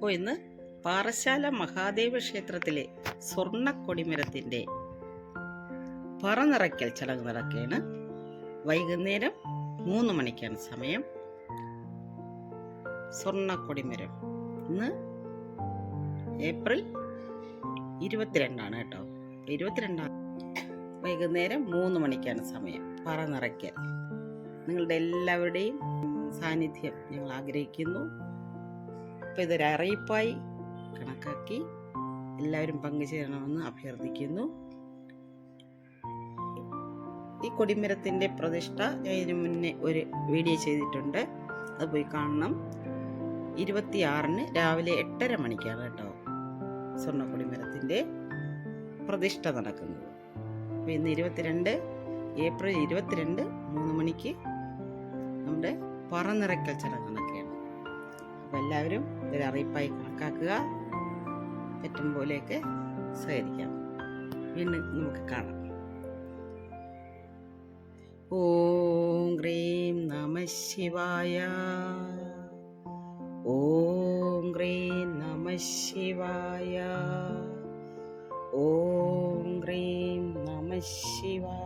അപ്പോൾ ഇന്ന് പാറശാല മഹാദേവ ക്ഷേത്രത്തിലെ സ്വർണ കൊടിമരത്തിന്റെ പറനിറയ്ക്കൽ ചടങ്ങ് നടക്കുകയാണ്. വൈകുന്നേരം മൂന്ന് മണിക്കാണ് സമയം. സ്വർണ കൊടിമരം ഇന്ന് ഏപ്രിൽ ഇരുപത്തിരണ്ടാണ് കേട്ടോ. ഇരുപത്തിരണ്ടാം വൈകുന്നേരം മൂന്ന് മണിക്കാണ് സമയം. പറ നിറയ്ക്കൽ നിങ്ങളുടെ എല്ലാവരുടെയും സാന്നിധ്യം ഞങ്ങൾ ആഗ്രഹിക്കുന്നു. അപ്പോൾ ഇതൊരു അറിയിപ്പായി കണക്കാക്കി എല്ലാവരും പങ്കുചേരണമെന്ന് അഭ്യർത്ഥിക്കുന്നു. ഈ കൊടിമരത്തിന്റെ പ്രതിഷ്ഠ ഞാൻ ഇതിനു മുന്നേ ഒരു വീഡിയോ ചെയ്തിട്ടുണ്ട്. അത് പോയി കാണണം. ഇരുപത്തിയാറിന് രാവിലെ എട്ടര മണിക്കാണ് കേട്ടോ സ്വർണ കൊടിമരത്തിന്റെ പ്രതിഷ്ഠ നടക്കുന്നത്. അപ്പോൾ ഇന്ന് ഇരുപത്തിരണ്ട് ഏപ്രിൽ ഇരുപത്തിരണ്ട് മൂന്ന് മണിക്ക് നമ്മുടെ പറനിറയ്ക്കൽ ചടങ്ങൊക്കെയാണ് അപ്പോൾ എല്ലാവരും ഇതൊരു അറിയിപ്പായി കണക്കാക്കുക. പറ്റും പോലെയൊക്കെ സഹകരിക്കാം വീണ്ടും നമുക്ക് കാണാം. ഓം ക്രീം നമ ശിവായ. ഓം ക്രീം നമ ശിവായ. ഓം ക്രീം നമ ശിവായ.